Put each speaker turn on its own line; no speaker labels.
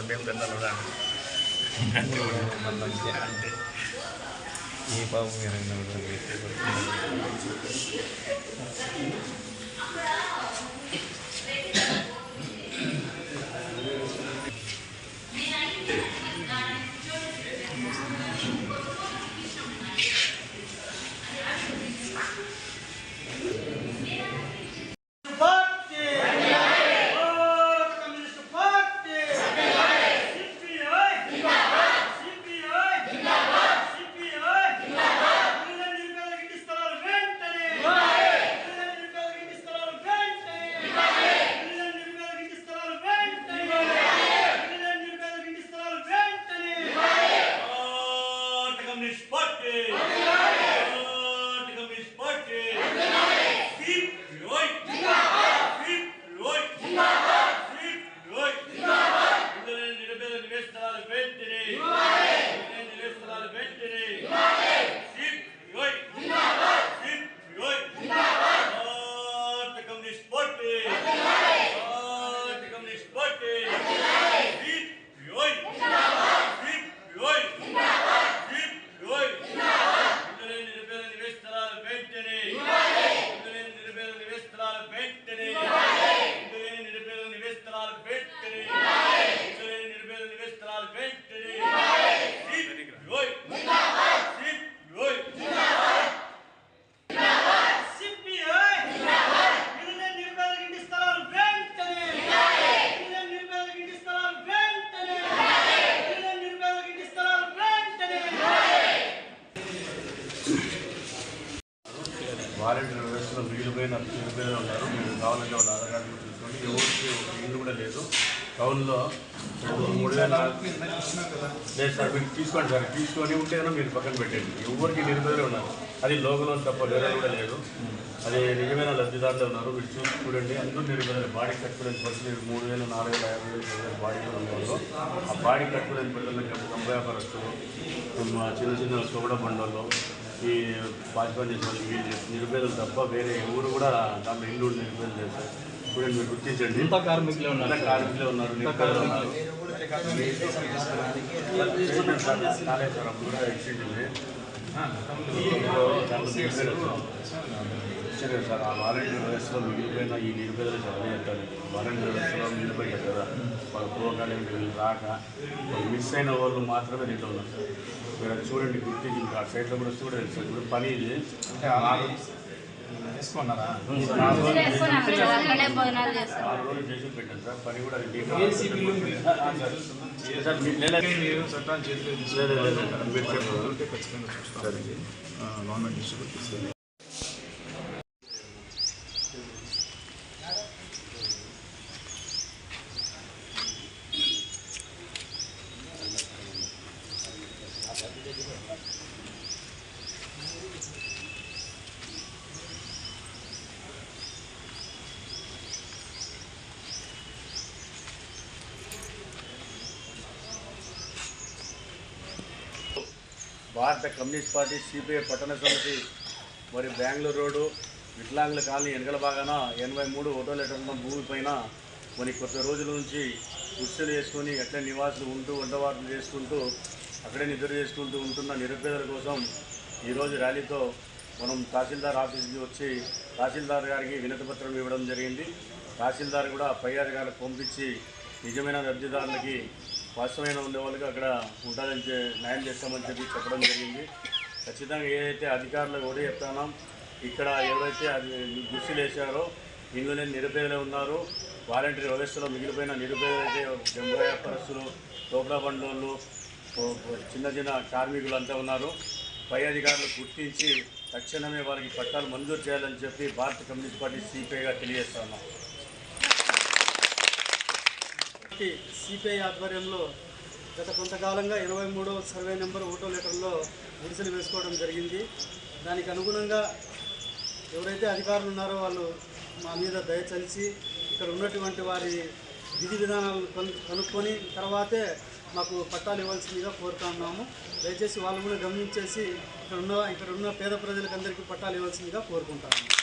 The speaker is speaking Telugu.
lebih udah orang. Iya pak mirang nol gitu.
Volunteer వ్యవస్థలో పోయిన నిరుపేదలు ఉన్నారు. మీరు కావాలంటే వాళ్ళ ఆధార్ కార్డు కూడా ఎవరికి ఒక ఇల్లు కూడా లేదు. టౌన్లో మూడు వేల లేదు సార్ మీరు తీసుకోండి సార్. తీసుకొని ఉంటే మీరు పక్కన పెట్టండి ఎవరికి నిరుపేదలు ఉన్నారు. అది లోకల్ తప్ప వేరే కూడా లేదు. అది నిజమైన లబ్ధిదారులు ఉన్నారు. మీరు చూసి చూడండి. అందరూ నిరుపేదలు. బాడీ కట్టుకోలేని పరిస్థితి మూడు వేలు నాలుగు వేల యాభై వేలు పది వేలు బాడీలో ఉండేవాళ్ళు ఆ బాడీ కట్టుకోలేని పిల్లలకి గంప వ్యాపారస్తులు మా చిన్న చిన్న సోడ బండల్లో ఈ పాచిపని చేసిన వాళ్ళు వీళ్ళు నిరుపేదలు తప్ప వేరే ఎవరు కూడా దాంట్లో ఇల్లు నిరుపేదలు చేస్తారు చూడండి మీరు గుర్తించండి.
ఇంత కార్మికులే ఉన్నారు
కార్మికులే ఉన్నారు. కాళేశ్వరం కూడా ఉంది సరే సార్. ఆ వాలంటీర్ వ్యవస్థలో మిగిలిపోయిన ఈ నిరుపేదలు చాలా చెప్తారు వాలంటీర్ వ్యవస్థలో మిగిలిపోయారు కదా. వాళ్ళ ప్రోగ్రామ్ వీళ్ళు రాక వాళ్ళు మిస్ అయిన వాళ్ళు మాత్రమే దీంట్లో ఉన్నారు సార్. మీరు అది చూడండి గుర్తించి ఆ సైట్లో కూడా వస్తే కూడా ఇప్పుడు పని ఇది.
వేసుకున్నారా?
నాలుగు రోజులు చేసి- పెట్టాను సార్. పని కూడా సార్. మీరు?
చట్టాన్ని.
మీరు
ఖచ్చితంగా చూస్తాం. గవర్నమెంట్ భారత కమ్యూనిస్ట్ పార్టీ సిపిఐ పట్టణ సమితి మరి బెంగళూరు రోడ్డు వికలాంగుల కాలనీ వెనకల భాగాన ఎనభై మూడు ఓటో లెటర్ భూమి పైన మరి కొత్త రోజుల నుంచి గుర్తులు చేసుకొని అట్లే నివాసులు ఉంటూ వంటవాట్లు చేసుకుంటూ అక్కడే నిద్ర చేసుకుంటూ ఉంటున్న నిరుపేదల కోసం ఈరోజు ర్యాలీతో మనం తహసీల్దార్ ఆఫీస్కి వచ్చి తహసీల్దార్ గారికి వినతిపత్రం ఇవ్వడం జరిగింది. తహసీల్దార్ కూడా పై అధికారులకు పంపించి నిజమైన లబ్ధిదారులకి వాస్తవమైన ఉండే వాళ్ళకి అక్కడ ఉండాలని న్యాయం చేస్తామని చెప్పి చెప్పడం జరిగింది. ఖచ్చితంగా ఏదైతే అధికారులకు కూడా చెప్తానో ఇక్కడ ఎవరైతే అది గుర్తులు వేశారో ఇందులో నిరుపేదలే ఉన్నారు. వాలంటీర్ వ్యవస్థలో మిగిలిపోయిన నిరుపేదలు అయితే జంబ వ్యాపారస్తులు టోప్లా బండ్లోళ్ళు చిన్న చిన్న కార్మికులు అంతా ఉన్నారు. పై అధికారులు గుర్తించి తక్షణమే వారికి పట్టాలు మంజూరు చేయాలని చెప్పి భారత కమ్యూనిస్ట్ పార్టీ సిపిఐగా తెలియజేస్తున్నాం
సిపిఐ ఆధ్వర్యంలో గత కొంతకాలంగా ఇరవై మూడవ సర్వే నెంబర్ ఓటో లెటర్లో గుడిసెలు వేసుకోవడం జరిగింది. దానికి అనుగుణంగా ఎవరైతే అధికారులు ఉన్నారో వాళ్ళు మా మీద దయచలిసి ఇక్కడ ఉన్నటువంటి వారి విధి విధానాలను కను కనుక్కొని తర్వాతే మాకు పట్టాలు ఇవ్వాల్సిందిగా కోరుతున్నాము దయచేసి వాళ్ళు కూడా గమనించేసి ఇక్కడ ఉన్న ఇక్కడ ఉన్న పేద ప్రజలకు అందరికీ పట్టాలు ఇవ్వాల్సిందిగా కోరుకుంటాము.